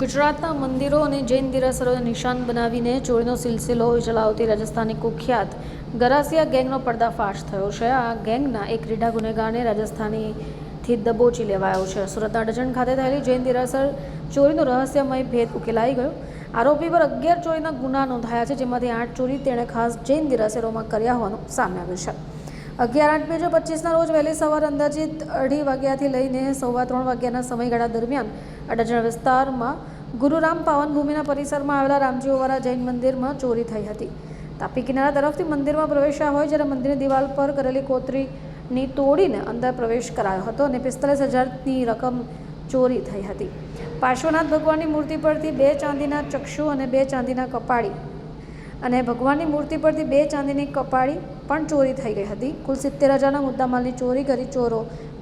ગુજરાતના મંદિરો અને જૈન દેરાસરોને નિશાન બનાવીને ચોરીનો સિલસિલો ચલાવતી રાજસ્થાની કુખ્યાત ગરાસિયા ગેંગનો પર્દાફાશ થયો છે. આ ગેંગના એક રીઢા ગુનેગારને રાજસ્થાનીથી દબોચી લેવાયો છે. સુરતના ડજણ ખાતે થયેલી જૈન દેરાસર ચોરીનો રહસ્યમય ભેદ ઉકેલાઈ ગયો. આરોપી પર અગિયાર ચોરીના ગુના નોંધાયા છે, જેમાંથી આઠ ચોરી તેણે ખાસ જૈન દેરાસરોમાં કર્યા હોવાનું સામે આવ્યું છે. અગિયાર આઠ બે હજાર પચીસના રોજ વહેલી સવાર અંદાજિત અઢી વાગ્યાથી લઈને સવા ત્રણ વાગ્યાના સમયગાળા દરમિયાન અડાજણ વિસ્તારમાં ગુરુરામ પાવનભૂમિના પરિસરમાં આવેલા રામજીઓવાળા જૈન મંદિરમાં ચોરી થઈ હતી. તાપી કિનારા તરફથી મંદિરમાં પ્રવેશ્યા હોય જ્યારે મંદિરની દિવાલ પર કરેલી કોતરીની તોડીને અંદર પ્રવેશ કરાયો હતો અને પિસ્તાલીસ હજારની રકમ ચોરી થઈ હતી. પાર્શ્વનાથ ભગવાનની મૂર્તિ પરથી બે ચાંદીના ચક્ષુ અને બે ચાંદીના કપાળી અને ભગવાનની મૂર્તિ પરથી બે ચાંદીની કપાળી પણ ચોરી થઈ ગઈ હતી. કુલ સિત્તેર હજારના મુદ્દામાલની ચોરી કરી ચોરો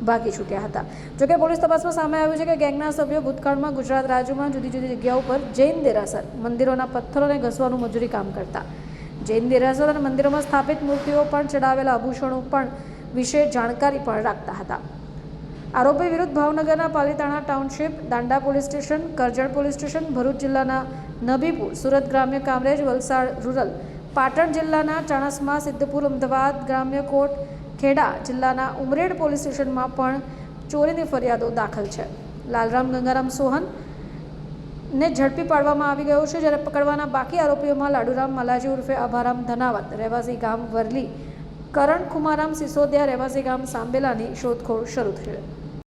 ભાગી છૂટ્યા હતા. જોકે પોલીસ તપાસમાં સામે આવ્યું છે કે ગેંગના સભ્યો ભૂતકાળમાં ગુજરાત રાજ્યમાં જુદી જુદી જગ્યાઓ પર જૈન દેરાસર, મંદિરોના પથ્થરોને ઘસવાનું મજૂરી કામ કરતા. જૈન દેરાસર અને મંદિરોમાં સ્થાપિત મૂર્તિઓ પણ ચડાવેલા આભૂષણો પણ વિશે જાણકારી પણ રાખતા હતા. આરોપી વિરુદ્ધ ભાવનગરના Palitana township, Danda police station, Karjan police station, Bharuch જિલ્લાના નબીપુર, સુરત ગ્રામ્ય કામરેજ, વલસાડ રૂરલ, પાટણ જિલ્લાના ચાણસ્મા, સિદ્ધપુર, અમદાવાદ ગ્રામ્ય કોટ, ખેડા જિલ્લાના ઉમરેડ પોલીસ સ્ટેશનમાં પણ ચોરીની ફરિયાદો દાખલ છે. લાલરામ ગંગારામ સોહન ને ઝડપી પાડવામાં આવી ગયો છે, જ્યારે પકડવાના બાકી આરોપીઓમાં લાડુરામ મલાજી ઉર્ફે અભારામ ધનાવત, રહેવાસી ગામ વરલી કરણ કુમારામ સિસોદિયા રહેવાસી ગામ સાંબેલાની શોધખોળ શરૂ થઈ